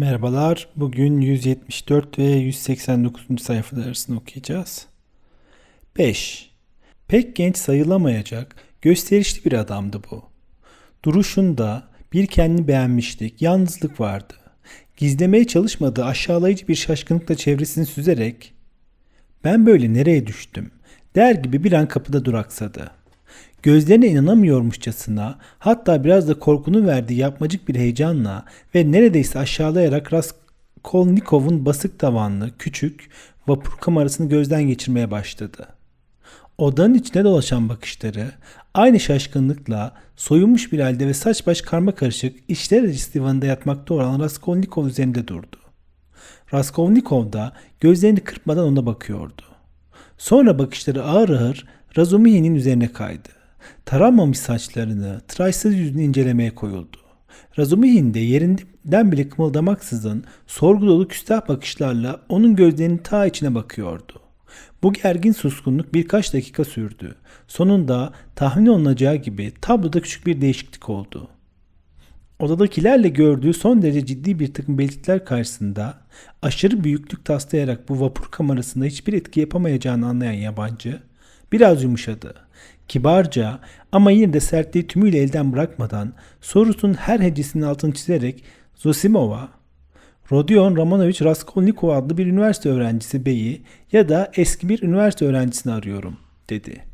Merhabalar. Bugün 174 ve 189. sayfalar arasında okuyacağız. 5. Pek genç sayılamayacak, gösterişli bir adamdı bu. Duruşunda bir kendini beğenmişlik, yalnızlık vardı. Gizlemeye çalışmadığı aşağılayıcı bir şaşkınlıkla çevresini süzerek "Ben böyle nereye düştüm?" der gibi bir an kapıda duraksadı. Gözlerine inanamıyormuşçasına hatta biraz da korkunun verdiği yapmacık bir heyecanla ve neredeyse aşağılayarak Raskolnikov'un basık tavanlı küçük vapur kamerasını gözden geçirmeye başladı. Odanın içine dolaşan bakışları aynı şaşkınlıkla soyunmuş bir halde ve saç baş karma karışık işler acısı divanında yatmakta olan Raskolnikov üzerinde durdu. Raskolnikov da gözlerini kırpmadan ona bakıyordu. Sonra bakışları ağır ağır Razumihin'in üzerine kaydı. Taranmamış saçlarını, tıraşsız yüzünü incelemeye koyuldu. Razumihin de yerinden bile kımıldamaksızın sorgu dolu küstah bakışlarla onun gözlerinin ta içine bakıyordu. Bu gergin suskunluk birkaç dakika sürdü. Sonunda tahmin olunacağı gibi tabloda küçük bir değişiklik oldu. Odadakilerle gördüğü son derece ciddi bir takım belirtiler karşısında aşırı büyüklük taslayarak bu vapur kamerasında hiçbir etki yapamayacağını anlayan yabancı biraz yumuşadı. Kibarca ama yine de sertliği tümüyle elden bırakmadan sorusunun her hecesinin altını çizerek Zosimov'a Rodion Romanovich Raskolnikov adlı bir üniversite öğrencisi beyi ya da eski bir üniversite öğrencisini arıyorum dedi.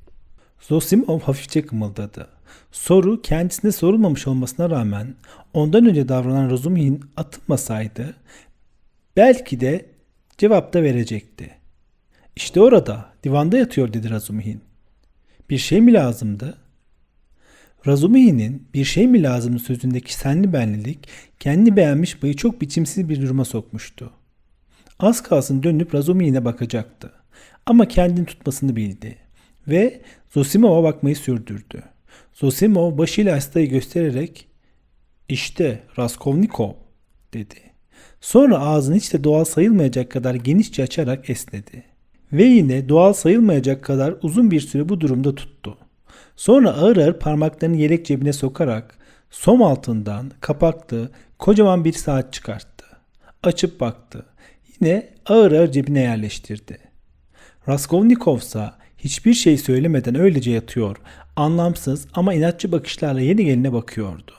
Zosimov hafifçe kımıldadı. Soru kendisine sorulmamış olmasına rağmen ondan önce davranan Razumihin atılmasaydı belki de cevap da verecekti. İşte orada divanda yatıyor dedi Razumihin. Bir şey mi lazımdı? Razumihin'in bir şey mi lazımdı sözündeki senli benlilik kendi beğenmiş bayı çok biçimsiz bir duruma sokmuştu. Az kalsın dönüp Razumihin'e bakacaktı. Ama kendini tutmasını bildi ve Zosimov'a bakmayı sürdürdü. Zosimov başıyla hastayı göstererek işte Raskolnikov dedi. Sonra ağzını hiç de doğal sayılmayacak kadar genişçe açarak esnedi. Ve yine doğal sayılmayacak kadar uzun bir süre bu durumda tuttu. Sonra ağır ağır parmaklarını yelek cebine sokarak som altından kapaklı kocaman bir saat çıkarttı. Açıp baktı. Yine ağır ağır cebine yerleştirdi. Raskolnikov ise hiçbir şey söylemeden öylece yatıyor, anlamsız ama inatçı bakışlarla yeni geline bakıyordu.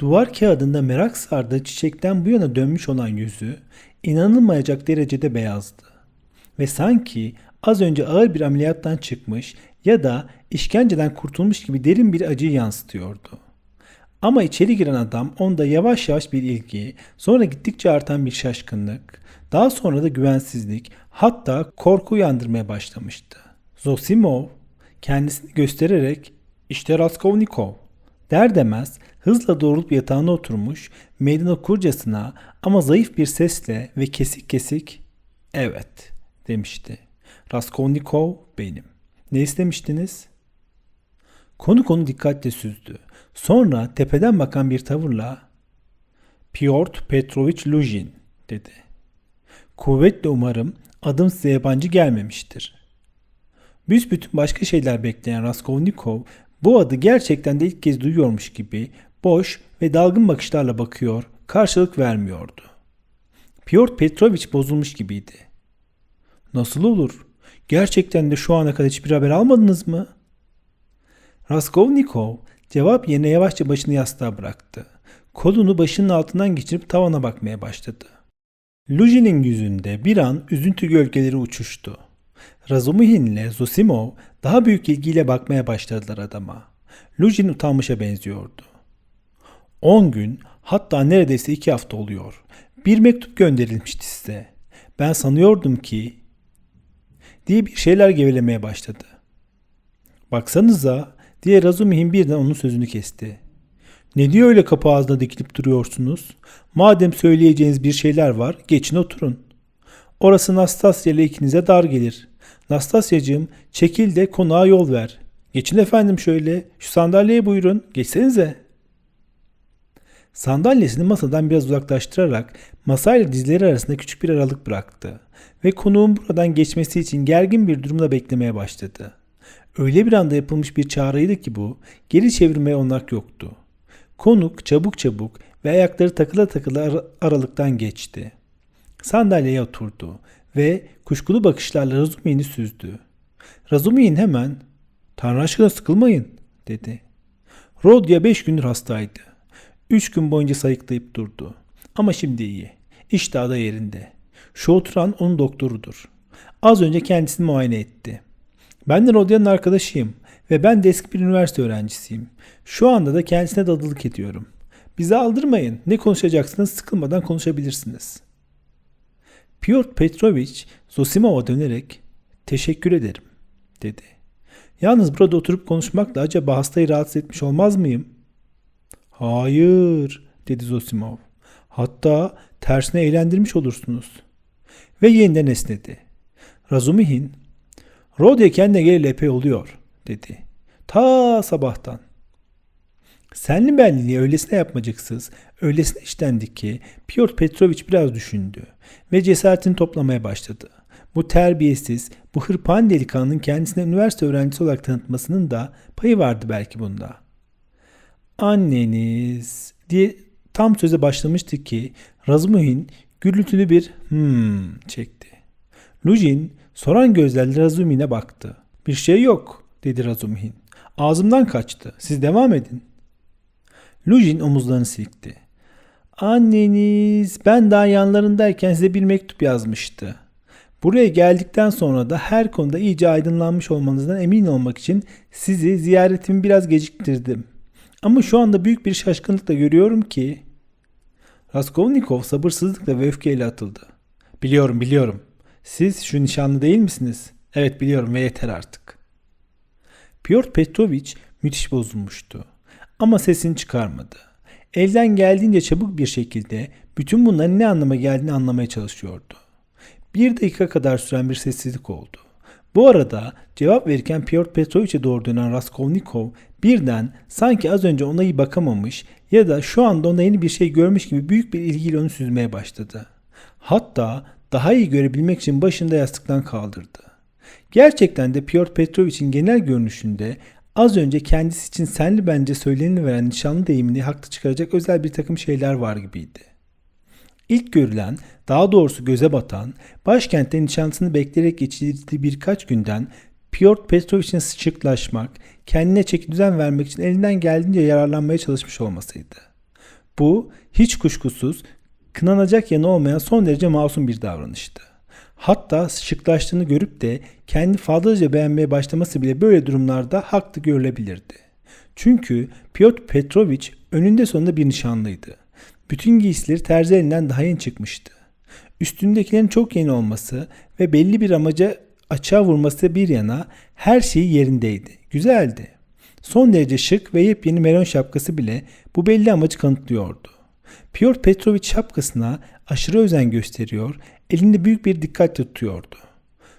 Duvar kağıdında merak sardığı çiçekten bu yana dönmüş olan yüzü inanılmayacak derecede beyazdı. Ve sanki az önce ağır bir ameliyattan çıkmış ya da işkenceden kurtulmuş gibi derin bir acıyı yansıtıyordu. Ama içeri giren adam onda yavaş yavaş bir ilgi, sonra gittikçe artan bir şaşkınlık, daha sonra da güvensizlik, hatta korku uyandırmaya başlamıştı. Zosimov kendisini göstererek işte Raskolnikov der demez hızla doğrulup yatağına oturmuş meydan okurcasına ama zayıf bir sesle ve kesik kesik evet demişti. Raskolnikov benim. Ne istemiştiniz? Konu konu dikkatle süzdü. Sonra tepeden bakan bir tavırla Piotr Petrovich Lujin dedi. Kuvvetle umarım adım size yabancı gelmemiştir. Büsbütün başka şeyler bekleyen Raskolnikov bu adı gerçekten de ilk kez duyuyormuş gibi boş ve dalgın bakışlarla bakıyor, karşılık vermiyordu. Piotr Petrovich bozulmuş gibiydi. Nasıl olur? Gerçekten de şu ana kadar hiçbir haber almadınız mı? Raskolnikov cevap yerine yavaşça başını yastığa bıraktı. Kolunu başının altından geçirip tavana bakmaya başladı. Lujin'in yüzünde bir an üzüntü gölgeleri uçuştu. Razumihin ile Zosimov daha büyük ilgiyle bakmaya başladılar adama. Lujin utanmışa benziyordu. On gün hatta neredeyse iki hafta oluyor. Bir mektup gönderilmişti size. Ben sanıyordum ki diye bir şeyler gevelemeye başladı. Baksanıza diye Razumihin birden onun sözünü kesti. Ne diyor öyle kapı ağzına dikilip duruyorsunuz? Madem söyleyeceğiniz bir şeyler var geçin oturun. Orası Nastasya ile ikinize dar gelir. Nastasyacığım çekil de konağa yol ver. Geçin efendim şöyle şu sandalyeye buyurun geçsenize. Sandalyesini masadan biraz uzaklaştırarak masayla dizleri arasında küçük bir aralık bıraktı ve konuğun buradan geçmesi için gergin bir durumda beklemeye başladı. Öyle bir anda yapılmış bir çağrıydı ki bu, geri çevirmeye onlar yoktu. Konuk çabuk çabuk ve ayakları takıla takıla ara- aralıktan geçti. Sandalyeye oturdu ve kuşkulu bakışlarla Razumihin'i süzdü. Razumihin hemen ''Tanrı aşkına sıkılmayın'' dedi. Rodya beş gündür hastaydı. Üç gün boyunca sayıklayıp durdu. Ama şimdi iyi. İştahı da yerinde. Şu onun doktorudur. Az önce kendisini muayene etti. Ben de Rodya'nın arkadaşıyım ve ben de eski bir üniversite öğrencisiyim. Şu anda da kendisine dadılık ediyorum. Bizi aldırmayın. Ne konuşacaksınız sıkılmadan konuşabilirsiniz. Pyotr Petrovich Zosimov'a dönerek teşekkür ederim dedi. Yalnız burada oturup konuşmakla acaba hastayı rahatsız etmiş olmaz mıyım? Hayır dedi Zosimov. Hatta tersine eğlendirmiş olursunuz. Ve yeniden esnedi. Razumihin, Rodya kendine geleli epey oluyor dedi. Ta sabahtan. Senli benliği öylesine yapmacaksız, öylesine işlendi ki Piotr Petrovich biraz düşündü ve cesaretini toplamaya başladı. Bu terbiyesiz, bu hırpan delikanlının kendisine üniversite öğrencisi olarak tanıtmasının da payı vardı belki bunda. Anneniz diye tam söze başlamıştı ki Razumihin gürültülü bir hmm çekti. Lujin soran gözlerle Razumihin'e baktı. Bir şey yok dedi Razumihin. Ağzımdan kaçtı. Siz devam edin. Lujin omuzlarını silkti. Anneniz ben daha yanlarındayken size bir mektup yazmıştı. Buraya geldikten sonra da her konuda iyice aydınlanmış olmanızdan emin olmak için sizi ziyaretimi biraz geciktirdim. Ama şu anda büyük bir şaşkınlıkla görüyorum ki... Raskolnikov sabırsızlıkla ve öfkeyle atıldı. Biliyorum biliyorum. Siz şu nişanlı değil misiniz? Evet biliyorum ve yeter artık. Pyotr Petrovich müthiş bozulmuştu. Ama sesini çıkarmadı. Elden geldiğince çabuk bir şekilde bütün bunların ne anlama geldiğini anlamaya çalışıyordu. Bir dakika kadar süren bir sessizlik oldu. Bu arada cevap verirken Pyotr Petrovich'e doğru dönen Raskolnikov birden sanki az önce ona iyi bakamamış ya da şu anda ona yeni bir şey görmüş gibi büyük bir ilgiyle onu süzmeye başladı. Hatta daha iyi görebilmek için başında yastıktan kaldırdı. Gerçekten de Pyotr Petrovich'in genel görünüşünde az önce kendisi için senli bence söylenini veren nişanlı deyimini haklı çıkaracak özel bir takım şeyler var gibiydi. İlk görülen, daha doğrusu göze batan, başkentte nişanlısını bekleyerek geçirdiği birkaç günden Pyotr Petrovich'in sıçıklaşmak, kendine çeki düzen vermek için elinden geldiğince yararlanmaya çalışmış olmasıydı. Bu hiç kuşkusuz kınanacak yanı olmayan son derece masum bir davranıştı. Hatta şıklaştığını görüp de kendi fazlaca beğenmeye başlaması bile böyle durumlarda haklı görülebilirdi. Çünkü Pyotr Petrovich önünde sonunda bir nişanlıydı. Bütün giysileri terzi elinden daha yeni çıkmıştı. Üstündekilerin çok yeni olması ve belli bir amaca açığa vurması bir yana her şeyi yerindeydi. Güzeldi. Son derece şık ve yepyeni melon şapkası bile bu belli amacı kanıtlıyordu. Pyotr Petrovich şapkasına aşırı özen gösteriyor, elinde büyük bir dikkat tutuyordu.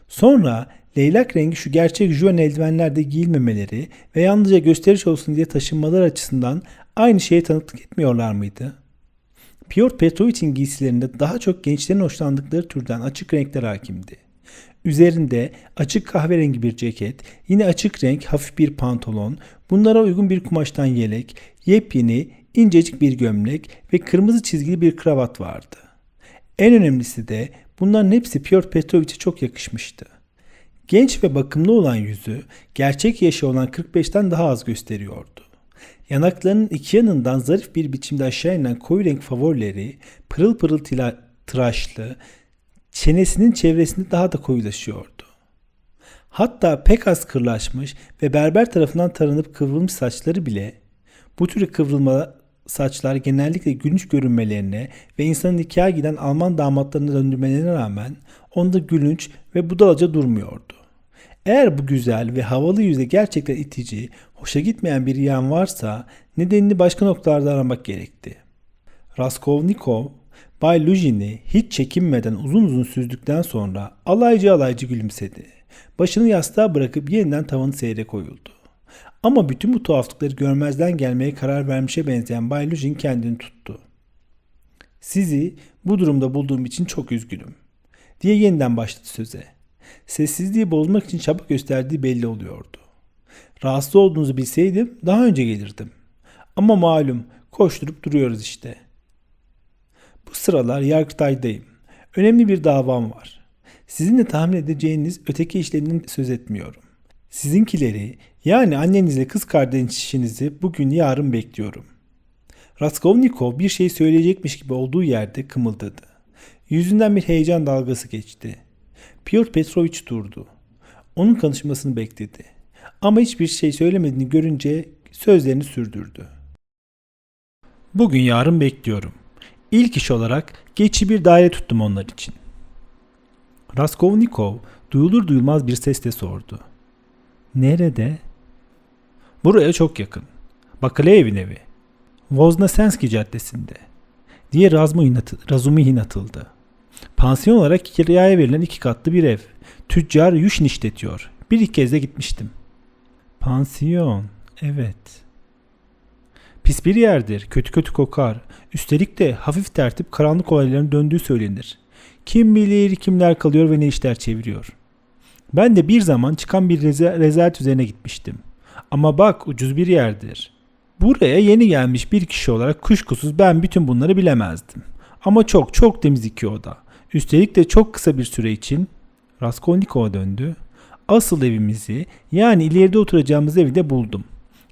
Sonra leylak rengi şu gerçek juan eldivenlerde giyilmemeleri ve yalnızca gösteriş olsun diye taşınmalar açısından aynı şeye tanıklık etmiyorlar mıydı? Pyotr Petrovich'in giysilerinde daha çok gençlerin hoşlandıkları türden açık renkler hakimdi. Üzerinde açık kahverengi bir ceket, yine açık renk hafif bir pantolon, bunlara uygun bir kumaştan yelek, yepyeni incecik bir gömlek ve kırmızı çizgili bir kravat vardı. En önemlisi de bunların hepsi Pyotr Petrovich'e çok yakışmıştı. Genç ve bakımlı olan yüzü gerçek yaşı olan 45'ten daha az gösteriyordu. Yanaklarının iki yanından zarif bir biçimde aşağı inen koyu renk favorileri pırıl pırıl tila, tıraşlı, çenesinin çevresinde daha da koyulaşıyordu. Hatta pek az kırlaşmış ve berber tarafından taranıp kıvrılmış saçları bile bu tür kıvrılma saçlar genellikle gülünç görünmelerine ve insanın nikaha giden Alman damatlarına döndürmelerine rağmen onda gülünç ve budalaca durmuyordu. Eğer bu güzel ve havalı yüzde gerçekten itici, hoşa gitmeyen bir yan varsa nedenini başka noktalarda aramak gerekti. Raskolnikov, Bay Lujin'i hiç çekinmeden uzun uzun süzdükten sonra alaycı alaycı gülümsedi. Başını yastığa bırakıp yeniden tavanı seyre koyuldu. Ama bütün bu tuhaflıkları görmezden gelmeye karar vermişe benzeyen Bay Lujin kendini tuttu. Sizi bu durumda bulduğum için çok üzgünüm diye yeniden başladı söze. Sessizliği bozmak için çaba gösterdiği belli oluyordu. Rahatsız olduğunuzu bilseydim daha önce gelirdim. Ama malum koşturup duruyoruz işte. Bu sıralar Yargıtay'dayım. Önemli bir davam var. Sizin de tahmin edeceğiniz öteki işlerinden söz etmiyorum. Sizinkileri yani annenizle kız kardeşinizi bugün yarın bekliyorum. Raskolnikov bir şey söyleyecekmiş gibi olduğu yerde kımıldadı. Yüzünden bir heyecan dalgası geçti. Piotr Petrovich durdu. Onun konuşmasını bekledi. Ama hiçbir şey söylemediğini görünce sözlerini sürdürdü. Bugün yarın bekliyorum. İlk iş olarak geçici bir daire tuttum onlar için. Raskolnikov duyulur duyulmaz bir sesle sordu. Nerede? Buraya çok yakın. Bakaleyev'in evi. Voznasensky caddesinde. Diye Razmuhin atı- Razumihin atıldı. Pansiyon olarak kiraya verilen iki katlı bir ev. Tüccar Yuşin işletiyor. Bir iki kez de gitmiştim. Pansiyon. Evet. Pis bir yerdir. Kötü kötü kokar. Üstelik de hafif tertip karanlık olayların döndüğü söylenir. Kim bilir kimler kalıyor ve ne işler çeviriyor. Ben de bir zaman çıkan bir reza- rezalet üzerine gitmiştim. Ama bak ucuz bir yerdir. Buraya yeni gelmiş bir kişi olarak kuşkusuz ben bütün bunları bilemezdim. Ama çok çok temiz iki oda. Üstelik de çok kısa bir süre için Raskolnikov'a döndü. Asıl evimizi yani ileride oturacağımız evi de buldum.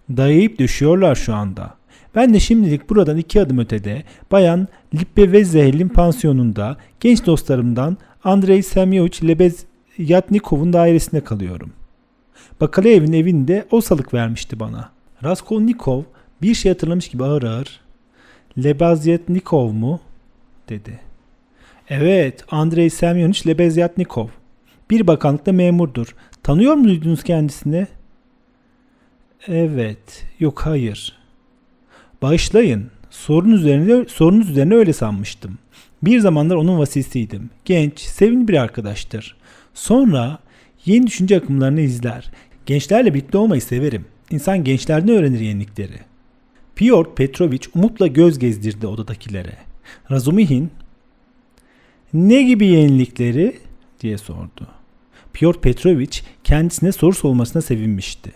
Dayayıp düşüyorlar şu anda. Ben de şimdilik buradan iki adım ötede Bayan Lippe pansiyonunda genç dostlarımdan Andrei Semyonich Lebezyatnikov'un dairesinde kalıyorum. Bakaleyev'in evinde o salık vermişti bana. Raskolnikov bir şey hatırlamış gibi ağır ağır Lebezyatnikov mu? dedi. Evet, Andrei Semyonich Lebezyatnikov. Bir bakanlıkta memurdur. Tanıyor muydunuz kendisini? Evet, yok hayır. Bağışlayın. Sorun üzerine, sorunuz üzerine öyle sanmıştım. Bir zamanlar onun vasisiydim. Genç, sevimli bir arkadaştır. Sonra yeni düşünce akımlarını izler. Gençlerle birlikte olmayı severim. İnsan gençlerden öğrenir yenilikleri. Piotr Petrovich umutla göz gezdirdi odadakilere. Razumihin, ne gibi yenilikleri? diye sordu. Piotr Petrovich kendisine soru sormasına sevinmişti.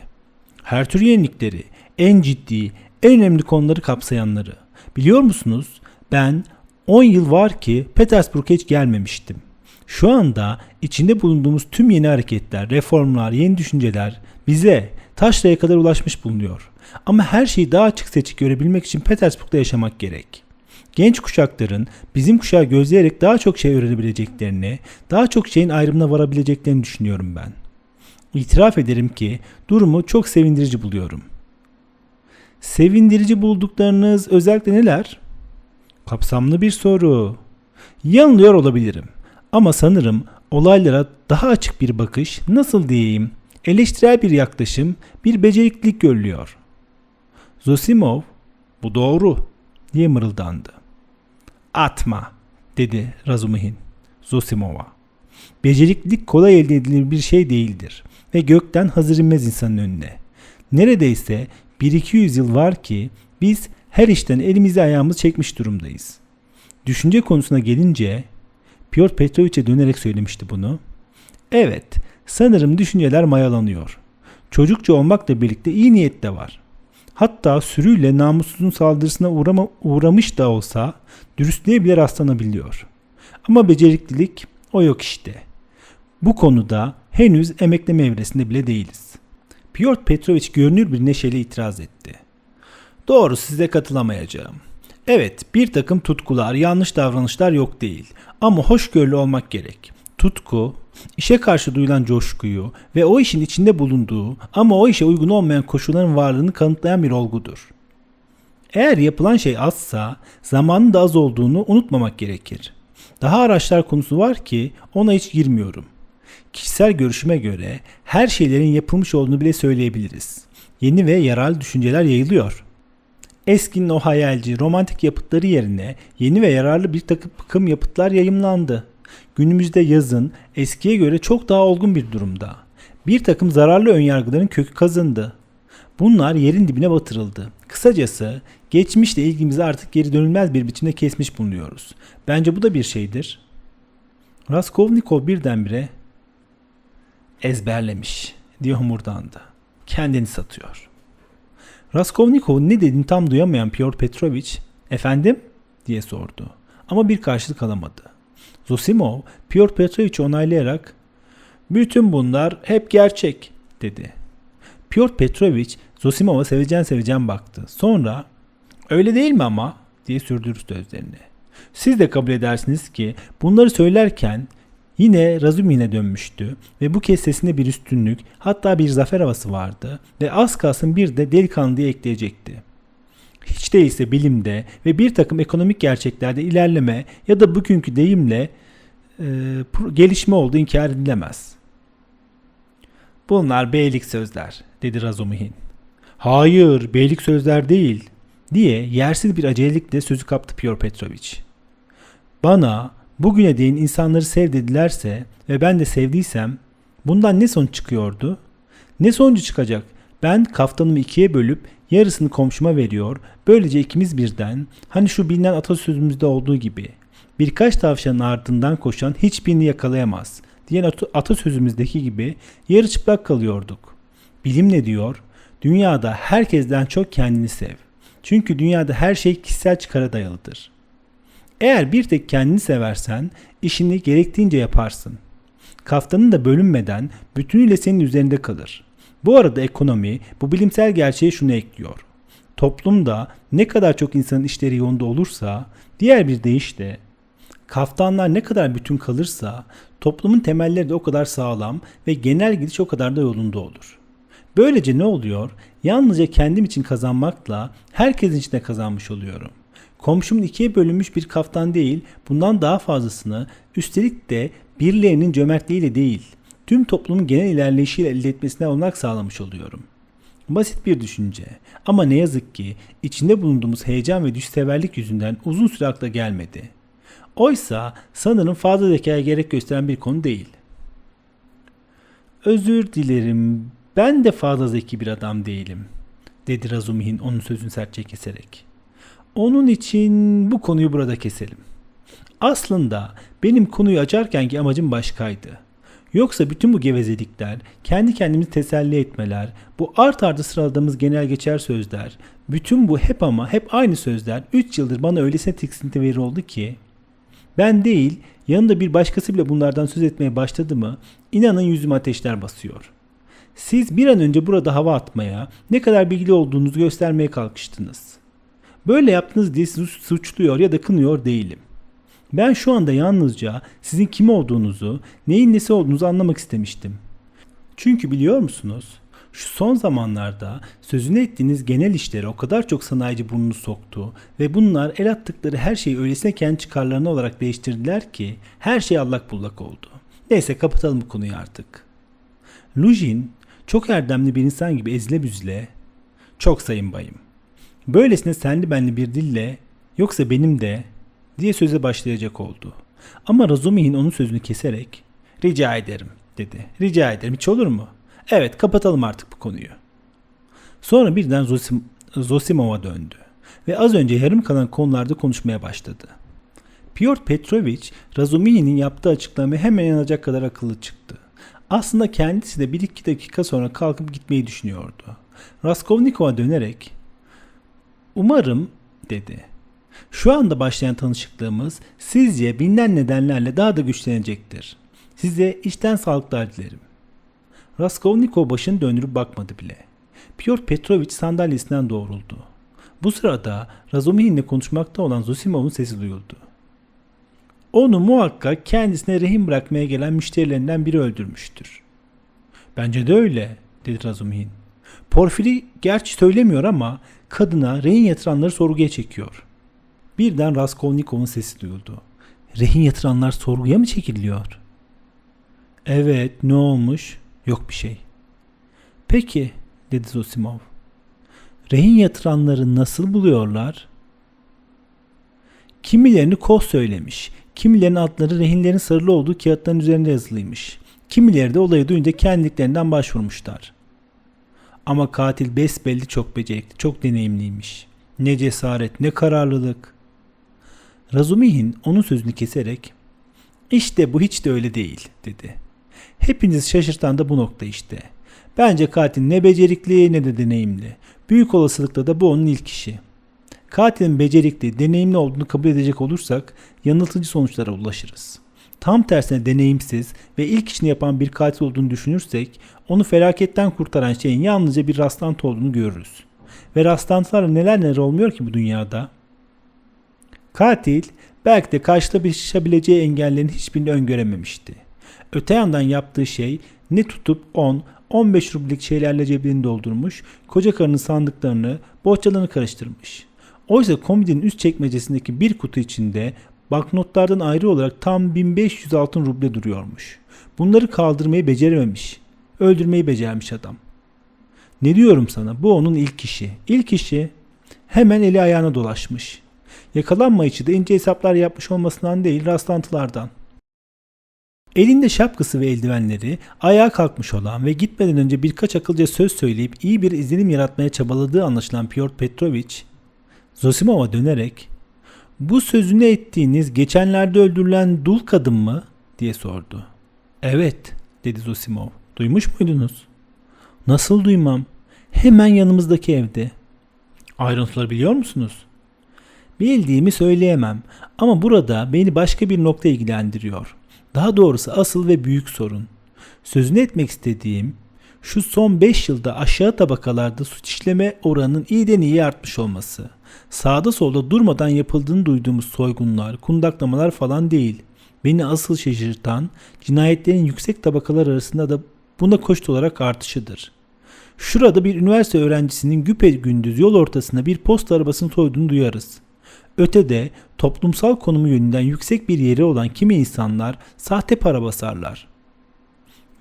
Her tür yenilikleri, en ciddi, en önemli konuları kapsayanları. Biliyor musunuz? Ben 10 yıl var ki Petersburg'a hiç gelmemiştim. Şu anda içinde bulunduğumuz tüm yeni hareketler, reformlar, yeni düşünceler bize taşraya kadar ulaşmış bulunuyor. Ama her şeyi daha açık seçik görebilmek için Petersburg'da yaşamak gerek. Genç kuşakların bizim kuşağı gözleyerek daha çok şey öğrenebileceklerini, daha çok şeyin ayrımına varabileceklerini düşünüyorum ben. İtiraf ederim ki durumu çok sevindirici buluyorum. Sevindirici bulduklarınız özellikle neler? Kapsamlı bir soru. Yanılıyor olabilirim. Ama sanırım olaylara daha açık bir bakış, nasıl diyeyim, eleştirel bir yaklaşım, bir beceriklilik görülüyor. Zosimov, bu doğru diye mırıldandı. Atma dedi Razumihin Zosimov'a. Beceriklilik kolay elde edilir bir şey değildir ve gökten hazır inmez insanın önüne. Neredeyse 1-200 yıl var ki biz her işten elimizi ayağımızı çekmiş durumdayız. Düşünce konusuna gelince Piotr Petrovich'e dönerek söylemişti bunu. Evet, sanırım düşünceler mayalanıyor. Çocukça olmakla birlikte iyi niyet de var. Hatta sürüyle namussuzun saldırısına uğrama, uğramış da olsa dürüstlüğe bile rastlanabiliyor. Ama beceriklilik o yok işte. Bu konuda henüz emekleme evresinde bile değiliz. Piotr Petrovich görünür bir neşeyle itiraz etti. Doğru size katılamayacağım. Evet bir takım tutkular, yanlış davranışlar yok değil. Ama hoşgörülü olmak gerek. Tutku, işe karşı duyulan coşkuyu ve o işin içinde bulunduğu ama o işe uygun olmayan koşulların varlığını kanıtlayan bir olgudur. Eğer yapılan şey azsa zamanın da az olduğunu unutmamak gerekir. Daha araçlar konusu var ki ona hiç girmiyorum. Kişisel görüşüme göre her şeylerin yapılmış olduğunu bile söyleyebiliriz. Yeni ve yararlı düşünceler yayılıyor. Eskinin o hayalci, romantik yapıtları yerine yeni ve yararlı bir takım yapıtlar yayımlandı. Günümüzde yazın eskiye göre çok daha olgun bir durumda. Bir takım zararlı önyargıların kökü kazındı. Bunlar yerin dibine batırıldı. Kısacası geçmişle ilgimizi artık geri dönülmez bir biçimde kesmiş bulunuyoruz. Bence bu da bir şeydir. Raskolnikov birdenbire ezberlemiş diye homurdandı. Kendini satıyor. Raskolnikov'un ne dediğini tam duyamayan Piotr Petrovich, efendim diye sordu. ama bir karşılık alamadı. Zosimov, Piotr Petrovic'i onaylayarak bütün bunlar hep gerçek dedi. Piotr Petrovich Zosimov'a sevecen sevecen baktı. Sonra öyle değil mi ama diye sürdürdü sözlerini. Siz de kabul edersiniz ki bunları söylerken yine Razumin'e dönmüştü ve bu kez sesinde bir üstünlük hatta bir zafer havası vardı ve az kalsın bir de delikanlı diye ekleyecekti. Hiç değilse bilimde ve bir takım ekonomik gerçeklerde ilerleme ya da bugünkü deyimle e, gelişme olduğu inkar edilemez. Bunlar beylik sözler dedi Razumihin. Hayır beylik sözler değil diye yersiz bir acelelikle sözü kaptı Piotr Petrovich. Bana bugüne değin insanları sev dedilerse ve ben de sevdiysem bundan ne sonuç çıkıyordu? Ne sonucu çıkacak? Ben kaftanımı ikiye bölüp yarısını komşuma veriyor. Böylece ikimiz birden hani şu bilinen atasözümüzde olduğu gibi birkaç tavşanın ardından koşan hiçbirini yakalayamaz diyen at- atasözümüzdeki gibi yarı çıplak kalıyorduk. Bilim ne diyor? Dünyada herkesten çok kendini sev. Çünkü dünyada her şey kişisel çıkara dayalıdır. Eğer bir tek kendini seversen işini gerektiğince yaparsın. Kaftanın da bölünmeden bütünüyle senin üzerinde kalır. Bu arada ekonomi bu bilimsel gerçeğe şunu ekliyor. Toplumda ne kadar çok insanın işleri yolunda olursa, diğer bir deyişle kaftanlar ne kadar bütün kalırsa toplumun temelleri de o kadar sağlam ve genel gidiş o kadar da yolunda olur. Böylece ne oluyor? Yalnızca kendim için kazanmakla herkesin için de kazanmış oluyorum. Komşumun ikiye bölünmüş bir kaftan değil, bundan daha fazlasını üstelik de birilerinin cömertliğiyle değil, tüm toplumun genel ilerleyişiyle elde etmesine olanak sağlamış oluyorum. Basit bir düşünce ama ne yazık ki içinde bulunduğumuz heyecan ve düşseverlik yüzünden uzun süre akla gelmedi. Oysa sanırım fazla zekaya gerek gösteren bir konu değil. Özür dilerim. Ben de fazla zeki bir adam değilim, dedi Razumihin onun sözünü sertçe keserek. Onun için bu konuyu burada keselim. Aslında benim konuyu açarkenki amacım başkaydı. Yoksa bütün bu gevezelikler, kendi kendimizi teselli etmeler, bu art arda sıraladığımız genel geçer sözler, bütün bu hep ama hep aynı sözler 3 yıldır bana öylesine tiksinti verir oldu ki ben değil, yanında bir başkası bile bunlardan söz etmeye başladı mı, inanın yüzüme ateşler basıyor. Siz bir an önce burada hava atmaya, ne kadar bilgili olduğunuzu göstermeye kalkıştınız. Böyle yaptınız diye sizi suçluyor ya da kınıyor değilim. Ben şu anda yalnızca sizin kim olduğunuzu, neyin nesi olduğunuzu anlamak istemiştim. Çünkü biliyor musunuz? Şu son zamanlarda sözünü ettiğiniz genel işlere o kadar çok sanayici burnunu soktu ve bunlar el attıkları her şeyi öylesine kendi çıkarlarına olarak değiştirdiler ki her şey allak bullak oldu. Neyse kapatalım bu konuyu artık. Lujin çok erdemli bir insan gibi ezile büzle, çok sayın bayım. Böylesine senli benli bir dille yoksa benim de diye söze başlayacak oldu. Ama Razumihin onun sözünü keserek rica ederim dedi. Rica ederim hiç olur mu? Evet kapatalım artık bu konuyu. Sonra birden Zosim, Zosimov'a döndü ve az önce yarım kalan konularda konuşmaya başladı. Piotr Petrovich Razumihin'in yaptığı açıklamaya hemen inanacak kadar akıllı çıktı. Aslında kendisi de bir iki dakika sonra kalkıp gitmeyi düşünüyordu. Raskolnikov'a dönerek Umarım dedi. Şu anda başlayan tanışıklığımız sizce bilinen nedenlerle daha da güçlenecektir. Size içten sağlıklar dilerim. Raskolnikov başını döndürüp bakmadı bile. Piotr Petrovich sandalyesinden doğruldu. Bu sırada Razumihin'le konuşmakta olan Zosimov'un sesi duyuldu. Onu muhakkak kendisine rehin bırakmaya gelen müşterilerinden biri öldürmüştür. Bence de öyle, dedi Razumihin. Porfiri gerçi söylemiyor ama kadına rehin yatıranları sorguya çekiyor. Birden Raskolnikov'un sesi duyuldu. Rehin yatıranlar sorguya mı çekiliyor? Evet, ne olmuş? Yok bir şey. Peki, dedi Zosimov. Rehin yatıranları nasıl buluyorlar? Kimilerini Koh söylemiş. Kimilerinin adları rehinlerin sarılı olduğu kağıtların üzerinde yazılıymış. Kimileri de olayı duyunca kendiliklerinden başvurmuşlar. Ama katil besbelli çok becerikli, çok deneyimliymiş. Ne cesaret, ne kararlılık. Razumihin onun sözünü keserek işte bu hiç de öyle değil dedi. Hepiniz şaşırtan da bu nokta işte. Bence katil ne becerikli ne de deneyimli. Büyük olasılıkla da bu onun ilk işi. Katilin becerikli, deneyimli olduğunu kabul edecek olursak yanıltıcı sonuçlara ulaşırız. Tam tersine deneyimsiz ve ilk işini yapan bir katil olduğunu düşünürsek onu felaketten kurtaran şeyin yalnızca bir rastlantı olduğunu görürüz. Ve rastlantılar neler neler olmuyor ki bu dünyada? Katil belki de karşılaşabileceği engellerin hiçbirini öngörememişti. Öte yandan yaptığı şey ne tutup 10, 15 rublik şeylerle cebini doldurmuş, koca karının sandıklarını, bohçalarını karıştırmış. Oysa komodinin üst çekmecesindeki bir kutu içinde banknotlardan ayrı olarak tam 1500 altın ruble duruyormuş. Bunları kaldırmayı becerememiş. Öldürmeyi becermiş adam. Ne diyorum sana? Bu onun ilk işi. İlk işi hemen eli ayağına dolaşmış. Yakalanmayıcı da ince hesaplar yapmış olmasından değil rastlantılardan. Elinde şapkası ve eldivenleri, ayağa kalkmış olan ve gitmeden önce birkaç akılca söz söyleyip iyi bir izlenim yaratmaya çabaladığı anlaşılan Pyotr Petrovich, Zosimov'a dönerek ''Bu sözünü ettiğiniz geçenlerde öldürülen dul kadın mı?'' diye sordu. ''Evet'' dedi Zosimov. ''Duymuş muydunuz?'' ''Nasıl duymam? Hemen yanımızdaki evde.'' ''Ayrıntıları biliyor musunuz?'' Bildiğimi söyleyemem ama burada beni başka bir nokta ilgilendiriyor. Daha doğrusu asıl ve büyük sorun. Sözünü etmek istediğim şu son 5 yılda aşağı tabakalarda suç işleme oranının iyiden iyi artmış olması. Sağda solda durmadan yapıldığını duyduğumuz soygunlar, kundaklamalar falan değil. Beni asıl şaşırtan cinayetlerin yüksek tabakalar arasında da buna koşut olarak artışıdır. Şurada bir üniversite öğrencisinin güpe gündüz yol ortasında bir posta arabasını soyduğunu duyarız. Ötede toplumsal konumu yönünden yüksek bir yeri olan kimi insanlar sahte para basarlar.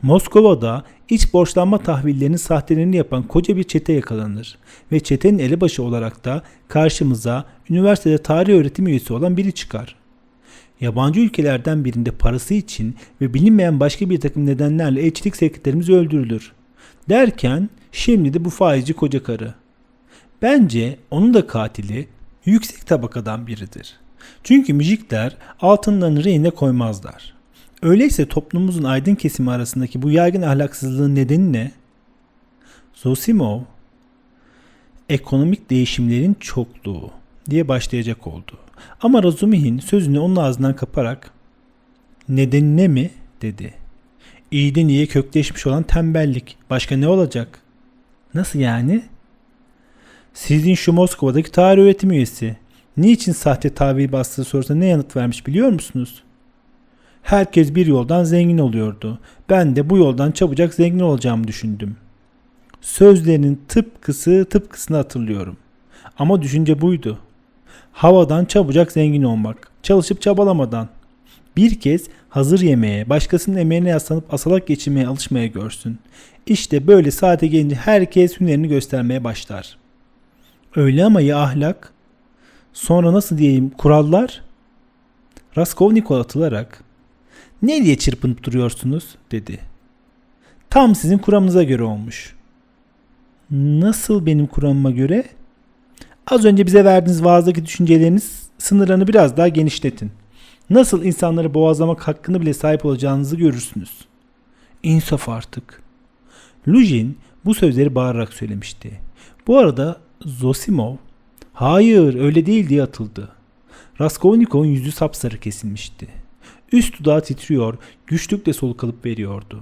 Moskova'da iç borçlanma tahvillerinin sahtelerini yapan koca bir çete yakalanır ve çetenin elebaşı olarak da karşımıza üniversitede tarih öğretim üyesi olan biri çıkar. Yabancı ülkelerden birinde parası için ve bilinmeyen başka bir takım nedenlerle elçilik sekreterimiz öldürülür. Derken şimdi de bu faizci koca karı. Bence onun da katili yüksek tabakadan biridir. Çünkü müzikler altınlarını rehine koymazlar. Öyleyse toplumumuzun aydın kesimi arasındaki bu yaygın ahlaksızlığın nedeni ne? Zosimov, ekonomik değişimlerin çokluğu diye başlayacak oldu. Ama Razumihin sözünü onun ağzından kaparak nedeni ne mi dedi. İyiden iyiye kökleşmiş olan tembellik. Başka ne olacak? Nasıl yani? Sizin şu Moskova'daki tarih öğretim üyesi. Niçin sahte tahvil bastığı sorusuna ne yanıt vermiş biliyor musunuz? Herkes bir yoldan zengin oluyordu. Ben de bu yoldan çabucak zengin olacağımı düşündüm. Sözlerinin tıpkısı tıpkısını hatırlıyorum. Ama düşünce buydu. Havadan çabucak zengin olmak. Çalışıp çabalamadan. Bir kez hazır yemeğe, başkasının emeğine yaslanıp asalak geçirmeye alışmaya görsün. İşte böyle saate gelince herkes hünerini göstermeye başlar. Öyle ama ya ahlak? Sonra nasıl diyeyim kurallar? Raskolnikov atılarak ne diye çırpınıp duruyorsunuz dedi. Tam sizin kuramınıza göre olmuş. Nasıl benim kuramıma göre? Az önce bize verdiğiniz vaazdaki düşünceleriniz sınırlarını biraz daha genişletin. Nasıl insanları boğazlamak hakkını bile sahip olacağınızı görürsünüz. İnsaf artık. Lujin bu sözleri bağırarak söylemişti. Bu arada Zosimov, hayır öyle değil diye atıldı. Raskolnikov'un yüzü sapsarı kesilmişti. Üst dudağı titriyor, güçlükle soluk alıp veriyordu.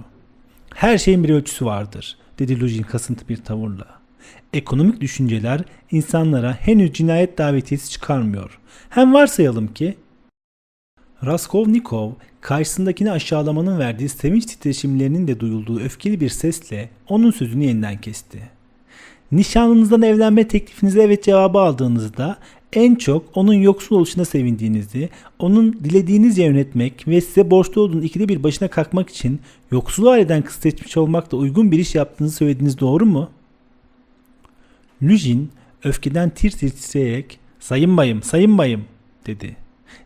Her şeyin bir ölçüsü vardır, dedi Lujin kasıntı bir tavırla. Ekonomik düşünceler insanlara henüz cinayet davetiyesi çıkarmıyor. Hem varsayalım ki Raskolnikov karşısındakini aşağılamanın verdiği sevinç titreşimlerinin de duyulduğu öfkeli bir sesle onun sözünü yeniden kesti. Nişanlınızdan evlenme teklifinize evet cevabı aldığınızda en çok onun yoksul oluşuna sevindiğinizi, onun dilediğinizce yönetmek ve size borçlu olduğun ikide bir başına kalkmak için yoksul aileden kız seçmiş olmakla uygun bir iş yaptığınızı söylediğiniz doğru mu? Lujin öfkeden tir tir titreyerek sayın bayım, sayın bayım dedi.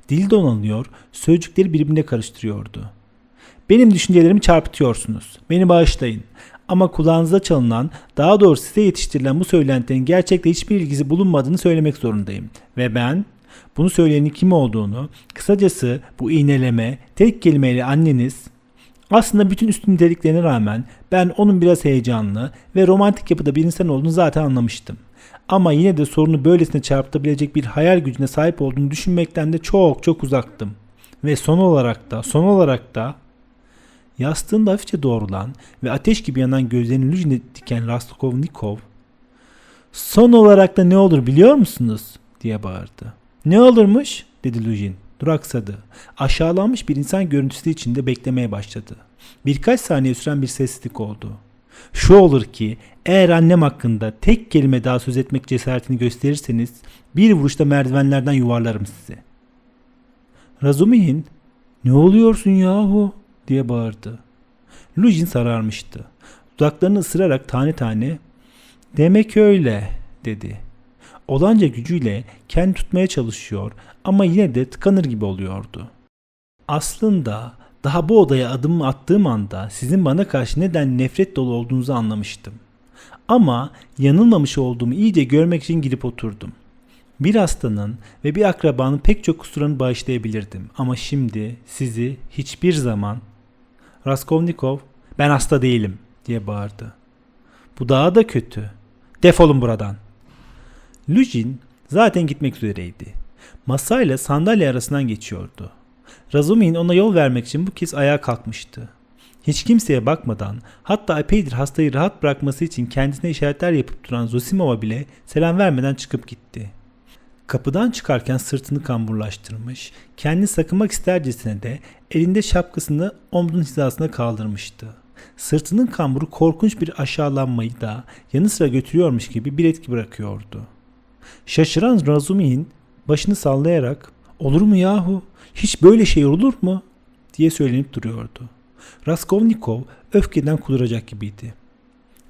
Dil donanıyor, sözcükleri birbirine karıştırıyordu. Benim düşüncelerimi çarpıtıyorsunuz. Beni bağışlayın. Ama kulağınıza çalınan, daha doğrusu size yetiştirilen bu söylentilerin gerçekle hiçbir ilgisi bulunmadığını söylemek zorundayım. Ve ben bunu söyleyenin kim olduğunu, kısacası bu iğneleme, tek kelimeyle anneniz, aslında bütün üstün niteliklerine rağmen ben onun biraz heyecanlı ve romantik yapıda bir insan olduğunu zaten anlamıştım. Ama yine de sorunu böylesine çarpıtabilecek bir hayal gücüne sahip olduğunu düşünmekten de çok çok uzaktım. Ve son olarak da, son olarak da yastığında hafifçe doğrulan ve ateş gibi yanan gözlerini Lujin'e diken Raskolnikov Son olarak da ne olur biliyor musunuz? diye bağırdı. Ne olurmuş? dedi Lujin. Duraksadı. Aşağılanmış bir insan görüntüsü içinde beklemeye başladı. Birkaç saniye süren bir sessizlik oldu. Şu olur ki eğer annem hakkında tek kelime daha söz etmek cesaretini gösterirseniz bir vuruşta merdivenlerden yuvarlarım sizi. Razumihin ne oluyorsun yahu diye bağırdı. Lujin sararmıştı. Dudaklarını ısırarak tane tane demek öyle dedi. Olanca gücüyle kendi tutmaya çalışıyor ama yine de tıkanır gibi oluyordu. Aslında daha bu odaya adımımı attığım anda sizin bana karşı neden nefret dolu olduğunuzu anlamıştım. Ama yanılmamış olduğumu iyice görmek için gidip oturdum. Bir hastanın ve bir akrabanın pek çok kusurunu bağışlayabilirdim ama şimdi sizi hiçbir zaman Raskolnikov ben hasta değilim diye bağırdı. Bu daha da kötü. Defolun buradan. Lujin zaten gitmek üzereydi. Masayla sandalye arasından geçiyordu. Razumin ona yol vermek için bu kez ayağa kalkmıştı. Hiç kimseye bakmadan hatta epeydir hastayı rahat bırakması için kendisine işaretler yapıp duran Zosimov'a bile selam vermeden çıkıp gitti. Kapıdan çıkarken sırtını kamburlaştırmış, kendini sakınmak istercesine de elinde şapkasını omzun hizasına kaldırmıştı. Sırtının kamburu korkunç bir aşağılanmayı da yanı sıra götürüyormuş gibi bir etki bırakıyordu. Şaşıran Razumihin başını sallayarak olur mu yahu hiç böyle şey olur mu diye söylenip duruyordu. Raskolnikov öfkeden kuduracak gibiydi.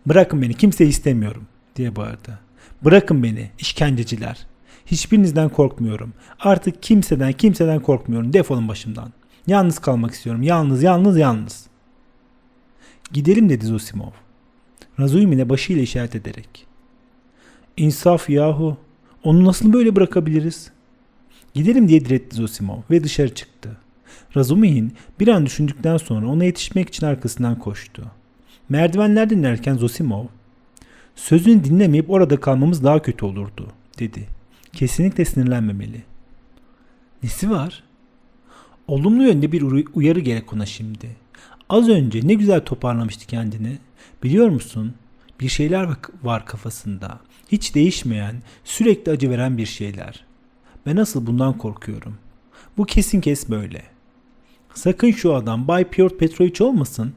Bırakın beni kimseyi istemiyorum diye bağırdı. Bırakın beni işkenceciler. Hiçbirinizden korkmuyorum. Artık kimseden kimseden korkmuyorum. Defolun başımdan. Yalnız kalmak istiyorum. Yalnız yalnız yalnız. Gidelim dedi Zosimov. Razumihin'e başıyla işaret ederek. İnsaf yahu. Onu nasıl böyle bırakabiliriz? Gidelim diye diretti Zosimov ve dışarı çıktı. Razumihin bir an düşündükten sonra ona yetişmek için arkasından koştu. Merdivenlerden inerken Zosimov, sözünü dinlemeyip orada kalmamız daha kötü olurdu, dedi. Kesinlikle sinirlenmemeli. Nesi var? Olumlu yönde bir uyarı gerek ona şimdi. Az önce ne güzel toparlamıştı kendini. Biliyor musun? Bir şeyler var kafasında. Hiç değişmeyen, sürekli acı veren bir şeyler. Ben nasıl bundan korkuyorum. Bu kesin kes böyle. Sakın şu adam Bay Piotr Petrovich olmasın.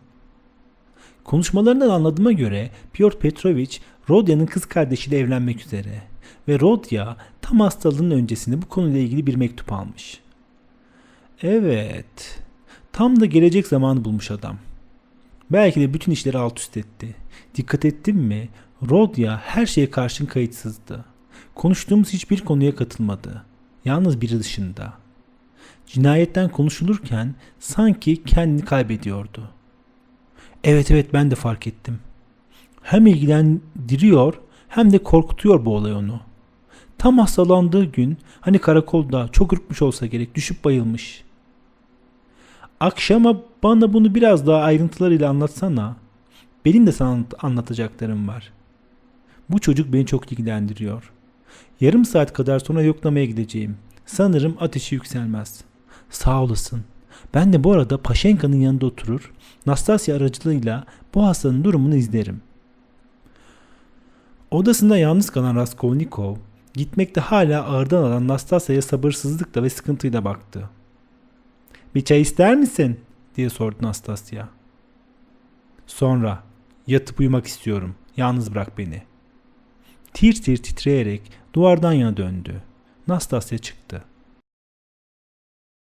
Konuşmalarından anladığıma göre Piotr Petrovich Rodya'nın kız kardeşiyle evlenmek üzere ve Rodya tam hastalığının öncesinde bu konuyla ilgili bir mektup almış. Evet, tam da gelecek zamanı bulmuş adam. Belki de bütün işleri alt üst etti. Dikkat ettin mi? Rodya her şeye karşın kayıtsızdı. Konuştuğumuz hiçbir konuya katılmadı. Yalnız biri dışında. Cinayetten konuşulurken sanki kendini kaybediyordu. Evet evet ben de fark ettim. Hem ilgilendiriyor hem de korkutuyor bu olay onu. Tam hastalandığı gün hani karakolda çok ürkmüş olsa gerek düşüp bayılmış. Akşama bana bunu biraz daha ayrıntılarıyla anlatsana. Benim de sana anlatacaklarım var. Bu çocuk beni çok ilgilendiriyor. Yarım saat kadar sonra yoklamaya gideceğim. Sanırım ateşi yükselmez. Sağ olasın. Ben de bu arada Paşenka'nın yanında oturur, Nastasya aracılığıyla bu hastanın durumunu izlerim. Odasında yalnız kalan Raskolnikov, gitmekte hala ağırdan alan Nastasya'ya sabırsızlıkla ve sıkıntıyla baktı. Bir çay ister misin? diye sordu Nastasya. Sonra, yatıp uyumak istiyorum. Yalnız bırak beni. Tir tir titreyerek duvardan yana döndü. Nastasya çıktı.